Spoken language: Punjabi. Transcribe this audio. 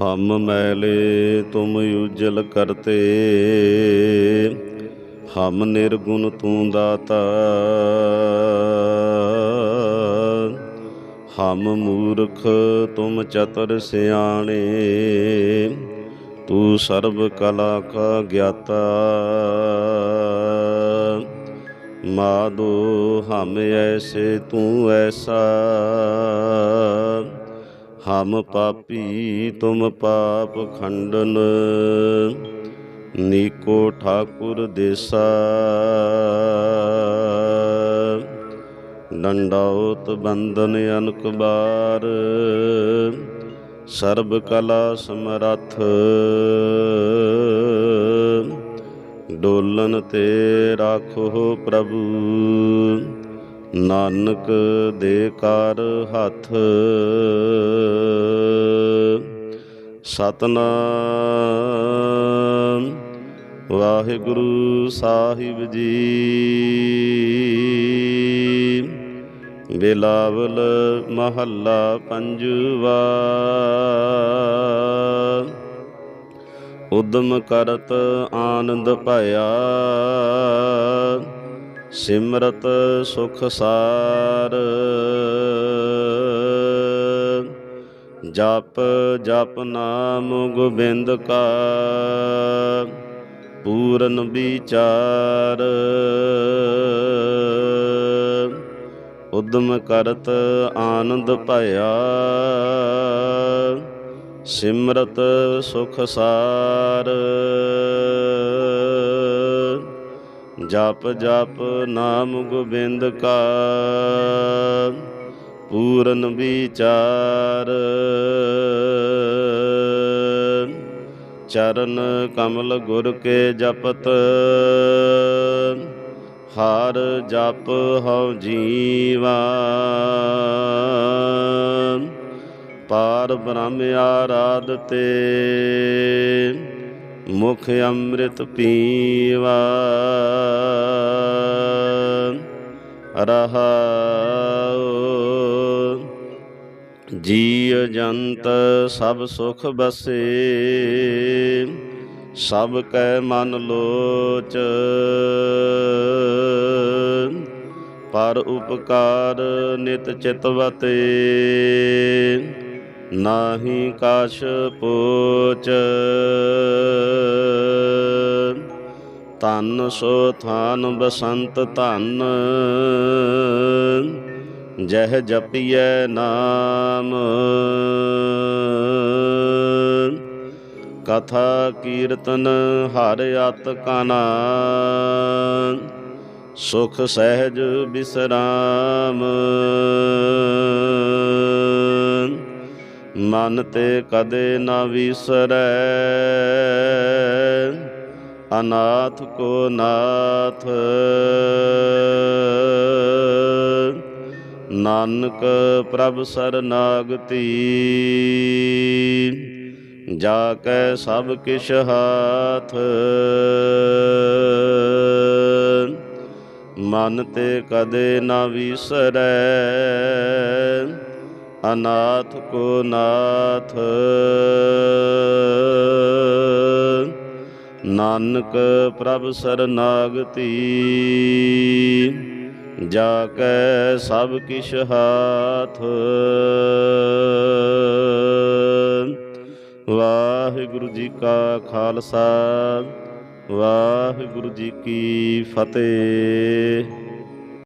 ਹਮ ਮੈਲੇ ਤੁਮ ਉਜਲ ਕਰਤੇ। ਹਮ ਨਿਰਗੁਣ ਤੂੰ ਦਾਤਾ। ਹਮ ਮੂਰਖ ਤੁਮ ਚਤਰ ਸਿਆਣੇ। ਤੂੰ ਸਰਬ ਕਲਾ ਕਾ ਗਿਆਤਾ। ਮਾਦੋ ਹਮ ਐਸੇ ਤੂੰ ਐਸਾ। ਹਮ ਪਾਪੀ ਤੁਮ ਪਾਪ ਖੰਡਨ। ਨੀਕੋ ਠਾਕੁਰ ਦੇਸਾ। ਡੰਡਾਉਤ ਬੰਦਨ ਅਨਕ ਬਾਰ। ਸਰਬ ਕਲਾ ਸਮਰੱਥ। ਡੋਲਨ ਤੇ ਰਾਖੋ ਪ੍ਰਭੂ। ਨਾਨਕ ਦੇ ਕਰ ਹੱਥ। ਸਤਨਾਮ। ਵਾਹਿਗੁਰੂ ਸਾਹਿਬ ਜੀ। ਬਿਲਾਵਲ ਮਹੱਲਾ ਪੰਜਵਾ। ਉਦਮ ਕਰਤ ਆਨੰਦ ਭਇਆ। ਸਿਮਰਤ ਸੁਖ ਸਾਰ। ਜਪ ਜਪ ਨਾਮ ਗੋਬਿੰਦ ਕਾ, ਪੂਰਨ ਵਿਚਾਰ। ਉਦਮ ਕਰਤ ਆਨੰਦ ਭਇਆ, ਸਿਮਰਤ ਸੁਖ ਸਾਰ। ਜਪ ਜਪ ਨਾਮ ਗੋਬਿੰਦ ਕਾ। ਪੂਰਨ ਵਿਚਾਰ। ਚਰਨ ਕਮਲ ਗੁਰ ਕੇ ਜਪਤ। ਹਰ ਜਪ ਹਉ ਜੀਵਾ। ਪਾਰ ਬ੍ਰਹਮ ਆਰਾਧ ਤੇ ਮੁਖ ਅੰਮ੍ਰਿਤ ਪੀਵਾ। ਰਹਾਉ ਜੀ ਜੰਤ ਸਭ ਸੁਖ ਬਸੇ, ਸਭ ਕੈ ਮਨ ਲੋਚ। ਪਰ ਉਪਕਾਰ ਨਿਤ ਚਿਤਵਤੇ ਨਾਹੀ ਕਾਛ ਪੋਚ। ਤਨ ਸੋ ਥਾਨ ਬਸੰਤ ਧਨ। ਜਹ ਜਪੀਐ ਨਾਮ। ਕਥਾ ਕੀਰਤਨ ਹਰ ਅਤ ਕਨਾ। ਸੁਖ ਸਹਿਜ ਬਿਸਰਾਮ। ਮਨ ਤੇ ਕਦੇ ਨਾ ਵਿਸਰੈ। ਅਨਾਥ ਕੋ ਨਾਥ। ਨਾਨਕ ਪ੍ਰਭ ਸਰਨਾਗਤੀ। ਜਾ ਕੈ ਸਭ ਕਿਛ ਹਾਥ। ਮਨ ਤੇ ਕਦੇ ਨਾ ਵਿਸਰੈ। ਅਨਾਥ ਕੋ ਨਾਥ। ਨਾਨਕ ਪ੍ਰਭ ਸਰਨਾਗਤੀ ਜਾ ਕੈ ਸਭ ਕਿਛ ਹਾਥ। ਵਾਹਿਗੁਰੂ ਜੀ ਕਾ ਖਾਲਸਾ, ਵਾਹਿਗੁਰੂ ਜੀ ਕੀ ਫਤਿਹ।